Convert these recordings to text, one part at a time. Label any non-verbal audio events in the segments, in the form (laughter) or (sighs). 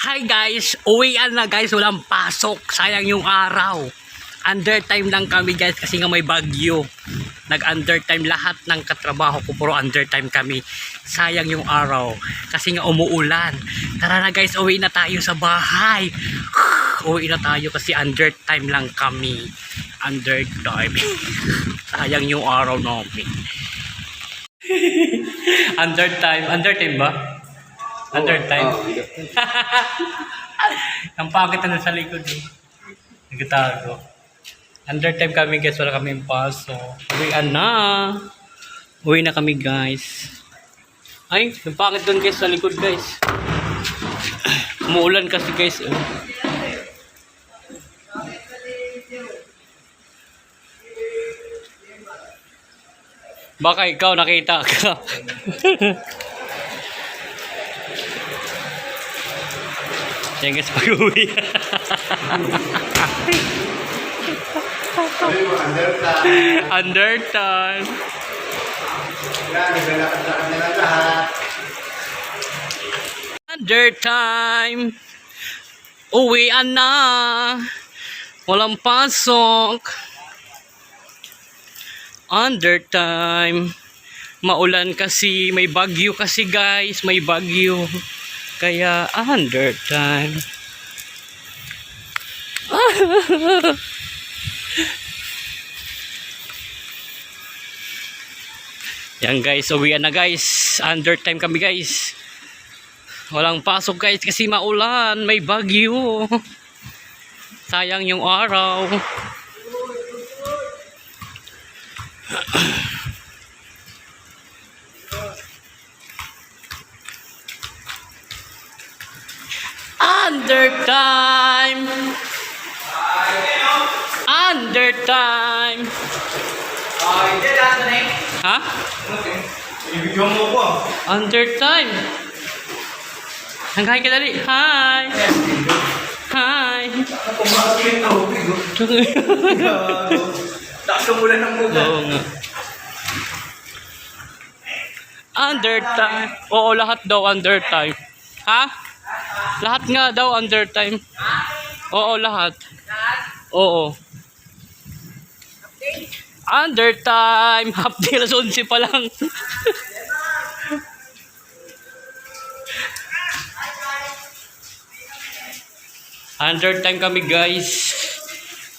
Hi guys, uwian na guys, walang pasok. Sayang yung araw. Undertime lang kami guys kasi nga may bagyo. Nag-undertime lahat ng katrabaho ko, puro undertime kami. Sayang yung araw kasi nga umuulan. Tara na guys, uwi na tayo sa bahay. (sighs) uwi na tayo kasi undertime lang kami. Undertime. (laughs) Sayang yung araw namin. (laughs) undertime, undertime ba? Undertime. (laughs) Ang pangit na sa likod eh. Nagtago. Undertime kami guys, wala kami paso. Uwian na. Uwi na kami guys. Ay, ang pangit doon guys sa likod guys. (clears throat) Umuulan kasi guys. Oh. Baka ikaw nakita ka. (laughs) Yan guys, pag-uwi. Under time. Under time. Uwian na. Walang pasok. Under time. Maulan kasi, may bagyo kasi guys, may bagyo. Kaya under time. (laughs) Yan guys, uwian na guys. Under time kami guys. Walang pasok guys kasi maulan, may bagyo. (laughs) Sayang yung araw. (clears throat) Under time. Under time. Ha? Ibigyan mo ko. Under time. Hanggang ka dali. Hi. Hi. Taas ka mula ng mula. Oo. Under time. Oo, lahat daw under time. Ha? Lahat nga daw under time. Oo, lahat. Oo. Under time. Half day, alas 11 pa lang. under time kami guys.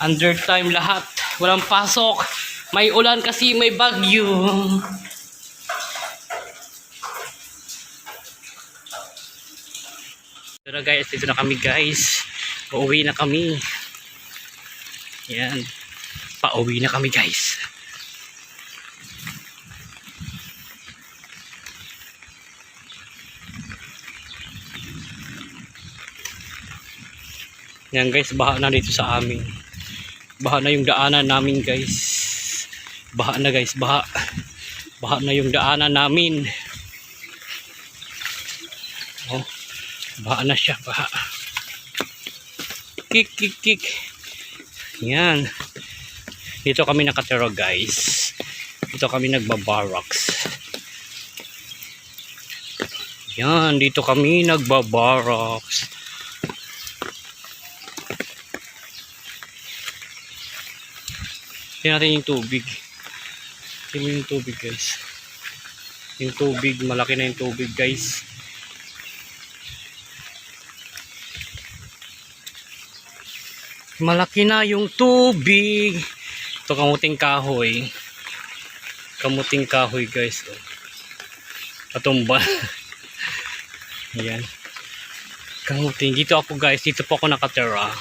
Under time lahat. Walang pasok. May ulan kasi may bagyo. Ito guys, dito na kami guys. Pauwi na kami. Yan. Pauwi na kami guys. Yan guys, baha na dito sa amin. Baha na yung daanan namin guys. Baha na guys, baha. Baha na yung daanan namin. Oh, baha na siya, baha. Kik, kik, kik. Yan. Dito kami nakatira guys. Dito kami nagbabarracks. Yan, dito kami nagbabarracks. Tingnan natin yung tubig. Tingnan yung tubig guys. Yung tubig, malaki na yung tubig guys. Malaki na yung tubig. Ito kamuting kahoy. Kamuting kahoy guys. Oh. Patumba. (laughs) Ayan. Kamuting. Dito ako guys. Dito po ako nakatira.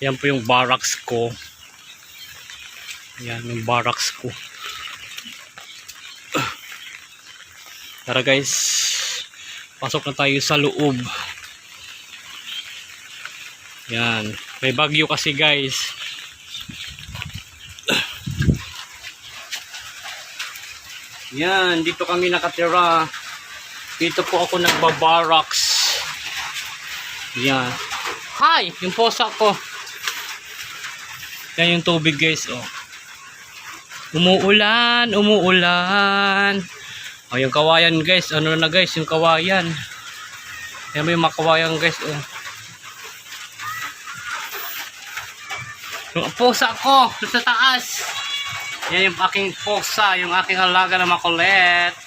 Yan po yung barracks ko. Yan yung barracks ko. Tara guys. Pasok na tayo sa loob. Yan. May bagyo kasi guys. Yan. Dito kami nakatira. Dito po ako nagbabarracks. Yan. Hi! Yung posa ko. Yan yung tubig guys. Oh. Umuulan, umuulan. O, yung kawayan guys, ano na guys, yung kawayan. Yan mo yung mga kawayan guys, oh. Pusa ko, sa taas. Yan yung aking pusa, yung aking alaga na makulit.